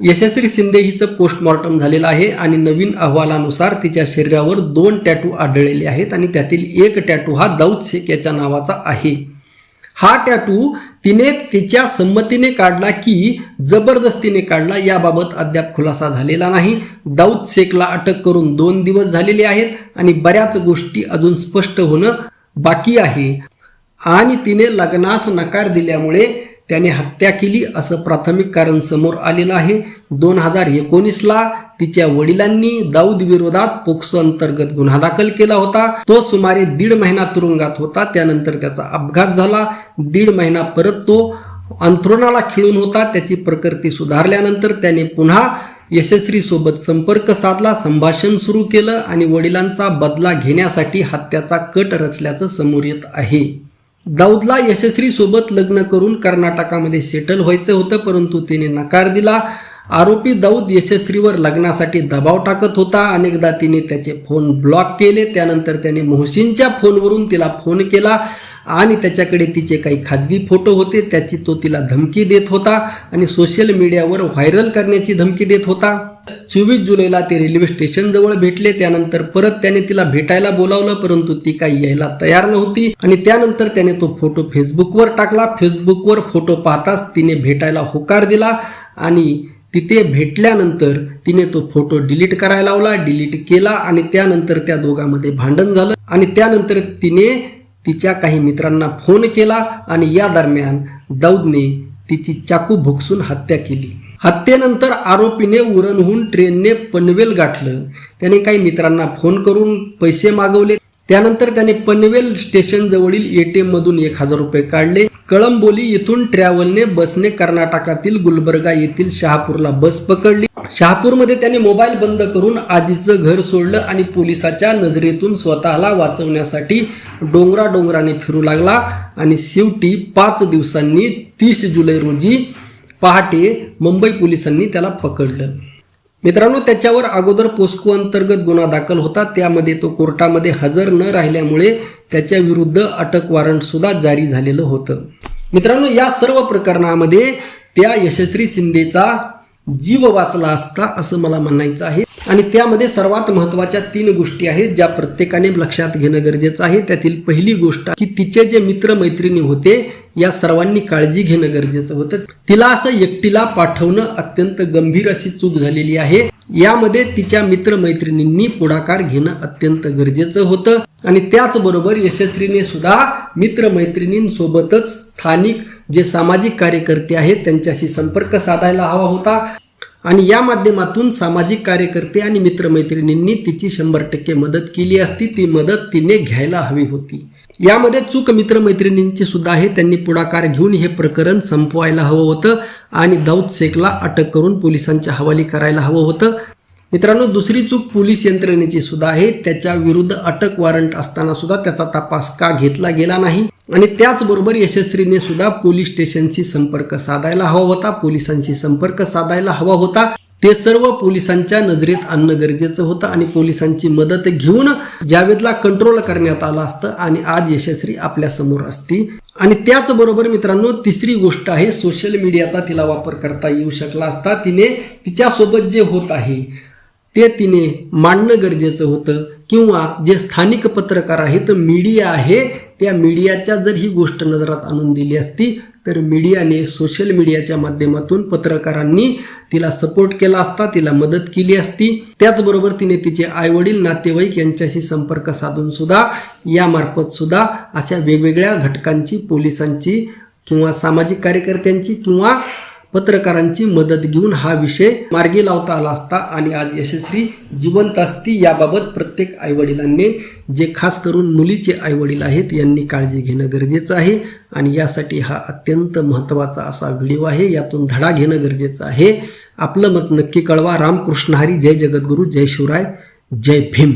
यशस्वी शिंदे हिचं पोस्टमॉर्टम झालेलं आहे आणि नवीन अहवालानुसार तिच्या शरीरावर दोन टॅटू आढळलेले आहेत आणि त्यातील एक टॅटू हा दाऊद शेख याच्या नावाचा आहे. हा टॅटू तिने तिच्या संमतीने काढला की जबरदस्तीने काढला याबाबत अद्याप खुलासा झालेला नाही. दाऊद शेखला अटक करून दोन दिवस झालेले आहेत आणि बऱ्याच गोष्टी अजून स्पष्ट होणं बाकी आहे. आणि तिने लग्नास नकार दिल्यामुळे त्याने हत्या केली असं प्राथमिक कारण समोर आलेलं आहे. दोन हजार एकोणीसला तिच्या वडिलांनी दाऊद विरोधात पोक्सो अंतर्गत गुन्हा दाखल केला होता. तो सुमारे दीड महिना तुरुंगात होता. त्यानंतर त्याचा अपघात झाला. दीड महिना परत तो अंथरुणाला खिळून होता. त्याची प्रकृती सुधारल्यानंतर त्याने पुन्हा यशस्वी सोबत संपर्क साधला संभाषण सुरू केलं आणि वडिलांचा बदला घेण्यासाठी हत्याचा कट रचल्याचं समोर येत आहे. दाऊदला यशस्वीसोबत लग्न करून कर्नाटकामध्ये सेटल व्हायचं होतं परंतु तिने नकार दिला. आरोपी दाऊद यशस्वीवर लग्नासाठी दबाव टाकत होता. अनेकदा तिने त्याचे फोन ब्लॉक केले. त्यानंतर त्याने मोहसिनच्या फोनवरून तिला फोन केला. आणि त्याच्याकडे तिचे काही खाजगी फोटो होते त्याची तो तिला धमकी देत होता आणि सोशल मीडियावर व्हायरल करण्याची धमकी देत होता. चोवीस जुलैला ते रेल्वे स्टेशनजवळ भेटले त्यानंतर परत त्याने तिला भेटायला बोलावलं परंतु ती काही यायला तयार नव्हती. आणि त्यानंतर त्याने तो फोटो फेसबुकवर टाकला. फेसबुकवर फोटो पाहताच तिने भेटायला होकार दिला आणि तिथे भेटल्यानंतर तिने तो फोटो डिलीट करायला लावला डिलीट केला आणि त्यानंतर त्या दोघांमध्ये भांडण झालं. आणि त्यानंतर तिने तिच्या काही मित्रांना फोन केला आणि या दरम्यान दाऊदने तिची चाकू भुकसून हत्या केली. हत्येनंतर आरोपीने उरणहून ट्रेनने पनवेल गाठलं. त्याने काही मित्रांना फोन करून पैसे मागवले. त्यानंतर त्याने पनवेल स्टेशन जवळील एटीएम मधून एक हजार रुपये काढले. कळंबोली येथून ट्रॅव्हलने बसने कर्नाटकातील गुलबर्गा येथील शहापूरला बस पकडली. शहापूरमध्ये त्याने मोबाईल बंद करून आजीचं घर सोडलं आणि पोलिसाच्या नजरेतून स्वतःला वाचवण्यासाठी डोंगरा डोंगराने फिरू लागला. आणि शेवटी पाच दिवसांनी तीस जुलै रोजी पहाटे मुंबई पोलिसांनी त्याला पकडलं. मित्रांनो त्याच्यावर अगोदर पोस्को अंतर्गत गुन्हा दाखल होता. त्यामध्ये तो कोर्टामध्ये हजर न राहिल्यामुळे त्याच्या विरुद्ध अटक वॉरंट सुद्धा जारी झालेलं होतं. मित्रांनो या सर्व प्रकरणामध्ये त्या यशस्वी शिंदेचा जीव वाचला असता असं मला म्हणायचं आहे. आणि त्यामध्ये सर्वात महत्त्वाच्या तीन गोष्टी आहेत ज्या प्रत्येकाने लक्षात घेणं गरजेचं आहे. त्यातील पहिली गोष्ट की तिचे जे मित्रमैत्रिणी होते या सर्वांनी काळजी घेणं गरजेचं होतं. तिला असं एकटीला पाठवणं अत्यंत गंभीर अशी चूक झालेली आहे. यामध्ये तिच्या मित्रमैत्रिणींनी पुढाकार घेणं अत्यंत गरजेचं होतं. आणि त्याचबरोबर यशस्वीने सुद्धा मित्रमैत्रिणींसोबतच स्थानिक जे सामाजिक कार्यकर्ते आहेत त्यांच्याशी संपर्क साधायला हवा होता. आणि या माध्यमातून सामाजिक कार्यकर्ते आणि मित्रमैत्रिणींनी तिची शंभर टक्के मदत केली असती. ती मदत तिने घ्यायला हवी होती. यामध्ये चूक मित्रमैत्रिणींची सुद्धा आहे. त्यांनी पुढाकार घेऊन हे प्रकरण संपवायला हवं होतं आणि दाऊद शेखला अटक करून पोलिसांच्या हवाली करायला हवं होतं. मित्रांनो दुसरी चूक पोलीस यंत्रणेची सुद्धा आहे. त्याच्या विरुद्ध अटक वॉरंट असताना सुद्धा त्याचा तपास का घेतला गेला नाही? आणि त्याचबरोबर यशस्वीने सुद्धा पोलीस स्टेशनशी संपर्क साधायला हवा होता. पोलिसांशी संपर्क साधायला हवा होता. ते सर्व पोलिसांच्या नजरेत आणणं गरजेचं होतं आणि पोलिसांची मदत घेऊन जावेदला कंट्रोल करण्यात आलं असतं आणि आज यशस्वी आपल्यासमोर असती आणि त्याचबरोबर मित्रांनो तिसरी गोष्ट आहे सोशल मीडियाचा तिला वापर करता येऊ शकला असता. तिने तिच्यासोबत जे होत आहे ते तिने मांडणं गरजेचं होतं. किंवा जे स्थानिक पत्रकार आहेत मीडिया आहे त्या मीडियाच्या जर ही गोष्ट नजरात आणून दिली असती तर मीडियाने सोशल मीडियाच्या माध्यमातून पत्रकारांनी तिला सपोर्ट केला असता तिला मदत केली असती. त्याचबरोबर तिने तिचे आईवडील नातेवाईक यांच्याशी संपर्क साधून सुद्धा यामार्फत सुद्धा अशा वेगवेगळ्या घटकांची पोलिसांची किंवा सामाजिक कार्यकर्त्यांची किंवा पत्रकारांची मदत घेऊन हा विषय मार्गी लावता आला असता आणि आज यशस्वी जिवंत असती याबाबत प्रत्येक आईवडिलांनी जे खास करून मुलीचे आईवडील आहेत यांनी काळजी घेणं गरजेचं आहे. आणि यासाठी हा अत्यंत महत्त्वाचा असा व्हिडिओ आहे. यातून धडा घेणं गरजेचं आहे. आपलं मत नक्की कळवा. रामकृष्ण हरी. जय जगद्गुरू. जय शिवराय. जय भीम.